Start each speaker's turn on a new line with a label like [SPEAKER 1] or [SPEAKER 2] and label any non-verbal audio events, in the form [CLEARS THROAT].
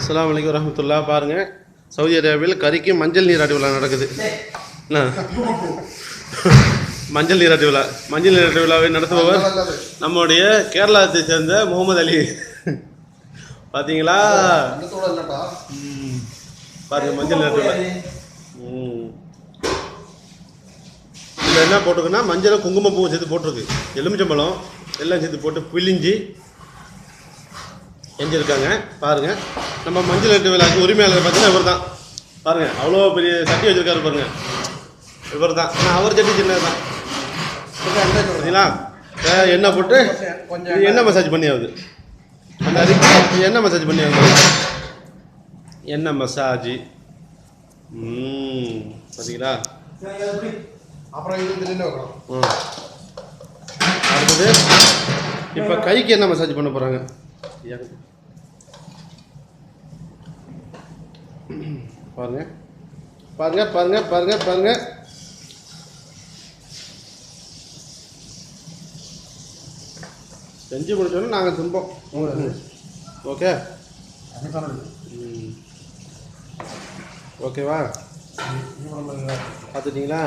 [SPEAKER 1] அஸ்லாம் வலைக்கம் வரமத்துல்லா பாருங்கள் சவுதி அரேபியாவில் கறிக்கு மஞ்சள் நீராட்டு விழா நடக்குது. என்ன? மஞ்சள் நீராட்டு விழா. மஞ்சள் நீராட்டு விழாவை நடத்துபவர் நம்முடைய கேரளாத்தை சேர்ந்த முகமது அலி. பார்த்தீங்களா பாருங்க மஞ்சள் நீராட்டு விழா. இதில் என்ன போட்டிருக்குன்னா மஞ்சளும் குங்குமப்பூவும் சேர்த்து போட்டிருக்கு. எலுமிச்சம்பழம் எல்லாம் சேர்த்து போட்டு பிழிஞ்சு செஞ்சுருக்காங்க பாருங்கள் நம்ம மஞ்சள் எட்டு விழாக்கு உரிமையாளர் பார்த்தீங்கன்னா இவர் தான் பாருங்க அவ்வளோ பெரிய சட்டி வச்சிருக்காரு பாருங்க. இவர் தான் ஆனால் அவர் சட்டி சின்னது தான் அஹ் எண்ணெய் போட்டு இது எண்ணெய் மசாஜ் பண்ணி ஆகுது. அந்த அரிக்கு எண்ணெய் மசாஜ் பண்ணி ஆகுது. எண்ணெய் மசாஜ் ம் பார்த்தீங்களா
[SPEAKER 2] அப்புறம்.
[SPEAKER 1] அடுத்தது இப்போ கைக்கு என்ன மசாஜ் பண்ண போகிறாங்க [CLEARS THROAT] பாருங்க. பாருங்க பாருங்க பாருங்க பாருங்க. செஞ்சு முடிச்சோன்னா நாங்கள் தும்போம் ஓகே ம். ஓகேவா பார்த்துட்டிங்களா?